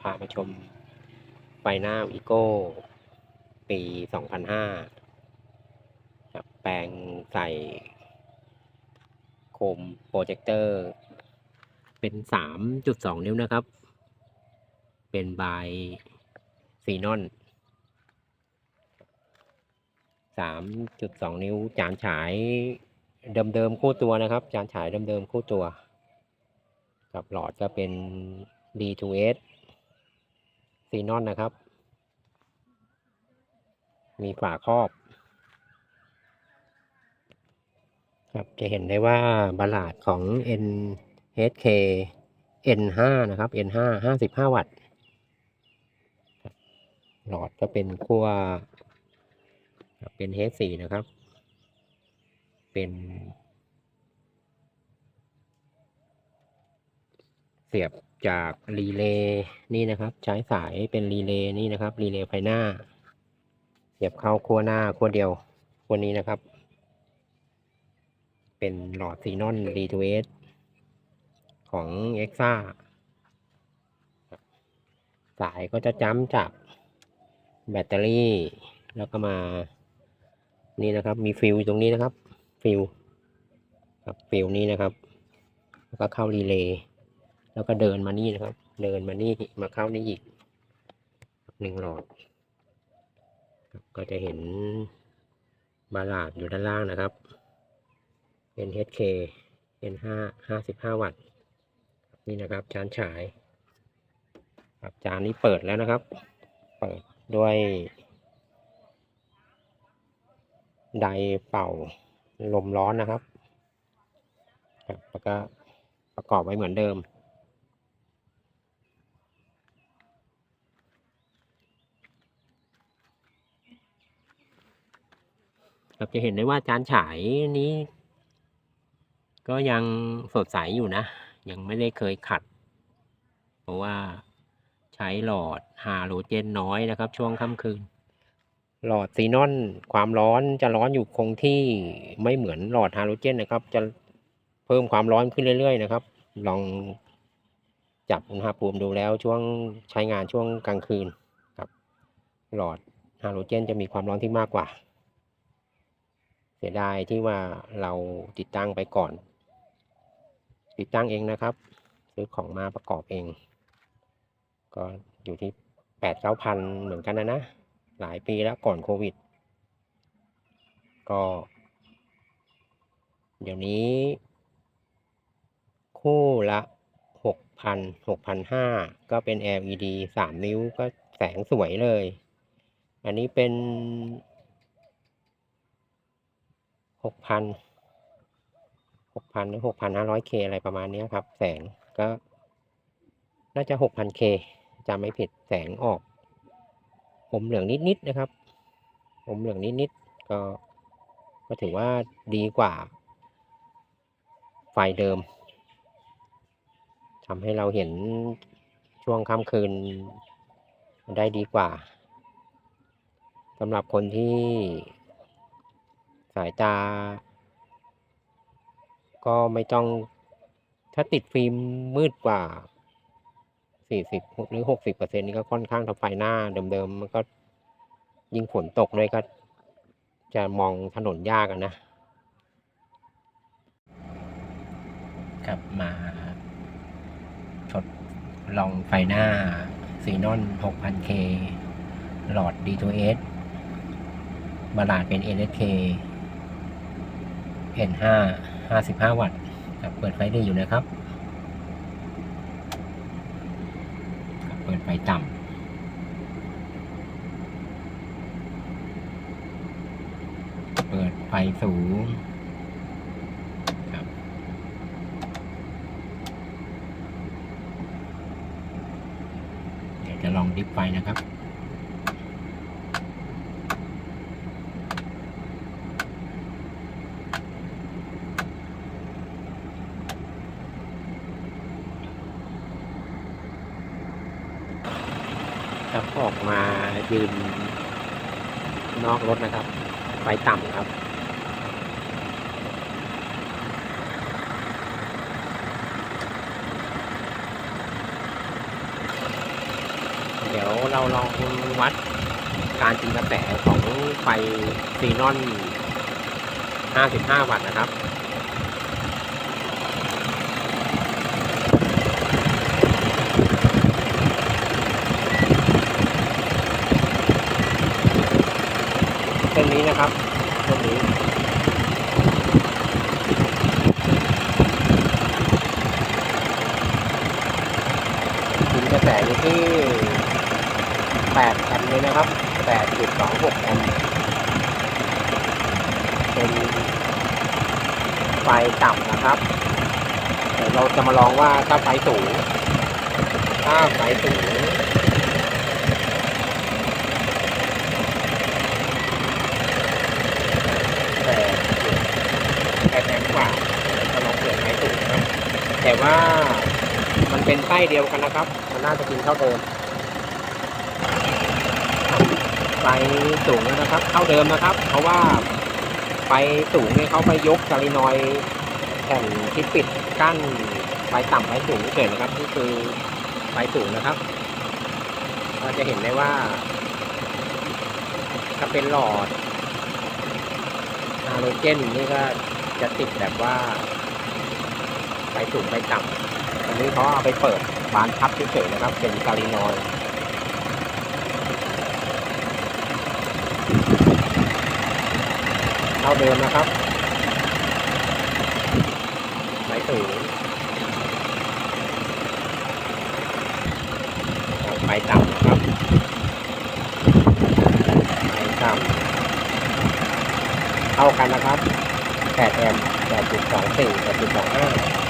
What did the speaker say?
พามาชมไฟหน้าอีโก้ ปี 2005ครับแปลงใส่ โคมโปรเจคเตอร์ เป็น 3.2 นิ้วนะครับ เป็นบายซีนอน 3.2 นิ้ว จานฉายเดิมๆคู่ตัวนะครับ จานฉายเดิมๆคู่ตัว กับหลอดก็เป็น D2S ซีนอนนะครับ มีฝาครอบ ครับจะเห็นได้ว่าบาลาดของ NHK N5 นะครับ N5 55 วัตต์ หลอดก็เป็นขั้วเป็น H4 นะครับ เป็นเสียบ จากรีเลย์นี่นะครับ ใช้สายเป็นรีเลย์นี่นะครับรีเลย์ไฟหน้าเสียบเข้าขั้วหน้าขั้วเดียวขั้วนี้นะครับ เป็นหลอดซีนอน D2S ของ e x a สายก็จะจ้ำจากแบตเตอรี่ แล้วก็มา นี่นะครับ มีฟิวตรงนี้นะครับ ฟิวครับฟิวนี้นะครับ แล้วก็เข้ารีเลย์ แล้วก็เดินมานี่นะครับ เดินมานี่มาเข้านี่อีกหนึ่งหลอด ก็จะเห็นบาลาดอยู่ด้านล่างนะครับ เป็น HK N5 55วัตต์ นี่นะครับจานฉายครับจานนี้เปิดแล้วนะครับ เปิดด้วย ไดเป่าลมร้อนนะครับครับแล้วก็ประกอบไว้เหมือนเดิม ครับจะเห็นได้ว่าจานฉายนี้ ก็ยังสดใสอยู่นะ ยังไม่ได้เคยขัด เพราะว่าใช้หลอดฮาโลเจนน้อยนะครับ ช่วงค่ำคืน หลอดซีนอนความร้อนจะร้อนอยู่คงที่ไม่เหมือนหลอดฮาโลเจนนะครับ จะเพิ่มความร้อนขึ้นเรื่อยๆ นะครับ ลองจับอุณหภูมิดูแล้วช่วงใช้งานช่วงกลางคืนครับ หลอดฮาโลเจนจะมีความร้อนที่มากกว่า เสียดายที่ว่าเราติดตั้งไปก่อน ติดตั้งเองนะครับ ซื้อของมาประกอบเอง ก็อยู่ที่แปดเก้าพันเหมือนกันนะนะ หลายปีแล้วก่อนโควิด ก็ เดี๋ยวนี้ คู่ละหกพันหกพันห้าก็เป็น LED สามนิ้วก็แสงสวยเลย อันนี้เป็น กพันหกพันหรือหกพันห้าร้อยเคอะไรประมาณนี้ครับ แสงก็ น่าจะหกพันเคจำไม่ผิดแสงออกอมเหลืองนิดๆนะครับอมเหลืองนิดๆก็ก็ถือว่าดีกว่า ไฟเดิมทำให้เราเห็นช่วงค่ำคืนได้ดีกว่าสำหรับคนที่ายตา ก็ไม่ต้องถ้าติดฟิล์มมืดกว่า 40 หรือ 60เปอร์เซ็นต์นี่ก็ค่อนข้างทำไฟหน้าเดิมๆมันก็ยิ่งฝนตกด้วยก็จะมองถนนยากนะ ครับมาทดลองไฟหน้าซีนอน 6000K หลอด D2S บาลาดเป็น NSK N5 55 วัตต์ครับเปิดไฟด้อยู่นะครับ เปิดไฟต่ำเปิดไฟสูงครับ เดี๋ยวจะลองดิฟไฟนะครับ ครับออกมายืนนอกรถนะครับ ไฟต่ำครับ เดี๋ยวเราลองวัดการจินกระแสของไฟซีนอน 55 วัตต์นะครับ นนี้นะครับเส้นนี้จินกระแสอยู่ที่8แอมป์เลยนะครับ8.26แอมป์เป็นไฟต่ำนะครับเดี๋ยวเราจะมาลองว่าถ้าไฟสูง ถ้าไฟสูง แต่แปดแอมป์กว่าจะลองเปิดไฟสูงนะครับ แต่ว่ามันเป็นไส้เดียวกันนะครับ มันน่าจะกินเท่าเดิมไฟสูงนะครับ เท่าเดิมนะครับ เพราะว่าไฟสูงเนี่ยเขาไปยกซาลินอยแผ่นที่ปิดกั้นไฟต่ำไฟสูงเฉยนะครับนี่คือไฟสูงนะครับเราจะเห็นได้ว่าถ้าเป็นหลอดฮาโลเจนนี่ก็จะติดแบบว่า ไฟสูงไฟต่ำอันนี้เขาเอาไปเปิดบานพับเฉยๆนะครับ เป็นซาลินอยเท่าเดิมนะครับไฟสูงไฟต่ำนะครับไฟต่ำเท่ากันนะครับ8แอมป์8.24 8.25